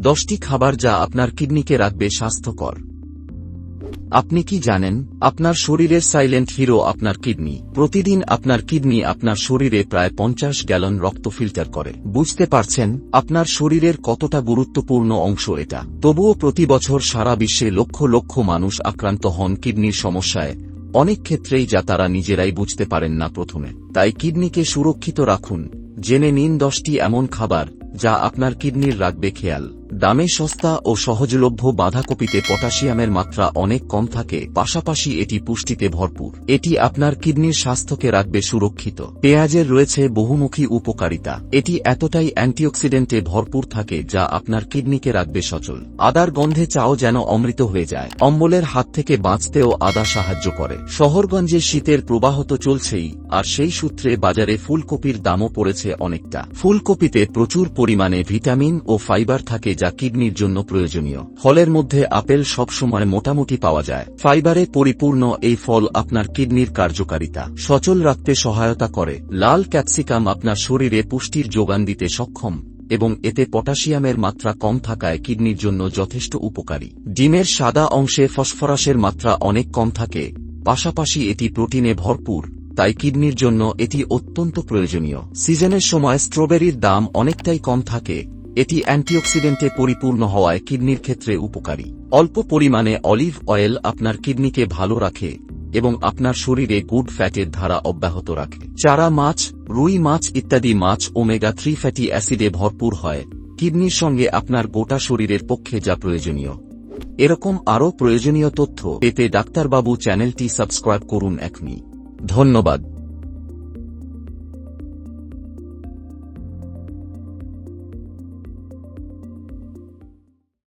দশটি খাবার যা আপনার কিডনিকে রাখবে স্বাস্থ্যকর। আপনি কি জানেন, আপনার শরীরের সাইলেন্ট হিরো আপনার কিডনি। প্রতিদিন আপনার কিডনি আপনার শরীরে প্রায় পঞ্চাশ গ্যালন রক্ত ফিল্টার করে। বুঝতে পারছেন, আপনার শরীরের কতটা গুরুত্বপূর্ণ অংশ এটা। তবুও প্রতি বছর সারা বিশ্বে লক্ষ লক্ষ মানুষ আক্রান্ত হন কিডনির সমস্যায়। অনেক ক্ষেত্রেই যা তারা নিজেরাই বুঝতে পারেন না প্রথমে। তাই কিডনিকে সুরক্ষিত রাখুন। জেনে নিন দশটি এমন খাবার যা আপনার কিডনির রাখবে খেয়াল। দামে সস্তা ও সহজলভ্য বাঁধাকপিতে পটাশিয়ামের মাত্রা অনেক কম থাকে, পাশাপাশি এটি পুষ্টিতে ভরপুর। এটি আপনার কিডনির স্বাস্থ্যকে রাখবে সুরক্ষিত। পেঁয়াজের রয়েছে বহুমুখী উপকারিতা। এটি এতটাই অ্যান্টিঅক্সিডেন্টে ভরপুর থাকে যা আপনার কিডনিকে রাখবে সচল। আদার গন্ধে চাও যেন অমৃত হয়ে যায়। অম্বলের হাত থেকে বাঁচতেও আদা সাহায্য করে। শহরগঞ্জে শীতের প্রবাহ তো চলছেই, আর সেই সূত্রে বাজারে ফুলকপির দামও পড়েছে অনেকটা। ফুলকপিতে প্রচুর পরিমাণে ভিটামিন ও ফাইবার থাকে যা কিডনির জন্য প্রয়োজনীয়। ফলের মধ্যে আপেল সবসময় মোটামুটি পাওয়া যায়। ফাইবারে পরিপূর্ণ এই ফল আপনার কিডনির কার্যকারিতা। সচল রাখতে সহায়তা করে। লাল ক্যাপসিকাম আপনার শরীরে পুষ্টির যোগান দিতে সক্ষম এবং এতে পটাশিয়ামের মাত্রা কম থাকায় কিডনির জন্য যথেষ্ট উপকারী। ডিমের সাদা অংশে ফসফরাসের মাত্রা অনেক কম থাকে। পাশাপাশি এটি প্রোটিনে ভরপুর, তাই কিডনির জন্য এটি অত্যন্ত প্রয়োজনীয়। সিজনের সময় স্ট্রবেরির দাম অনেকটাই কম থাকে। এটি অ্যান্টিঅক্সিডেন্টে পরিপূর্ণ হওয়ায় কিডনির ক্ষেত্রে উপকারী। অল্প পরিমাণে অলিভ অয়েল আপনার কিডনিকে ভালো রাখে এবং আপনার শরীরে গুড ফ্যাটের ধারা অব্যাহত রাখে। চারা মাছ, রুই মাছ ইত্যাদি মাছ ওমেগা থ্রি ফ্যাটি অ্যাসিডে ভরপুর হয়। কিডনির সঙ্গে আপনার গোটা শরীরের পক্ষে যা প্রয়োজনীয়। এরকম আরও প্রয়োজনীয় তথ্য পেতে ডাক্তারবাবু চ্যানেলটি সাবস্ক্রাইব করুন এখনই। ধন্যবাদ।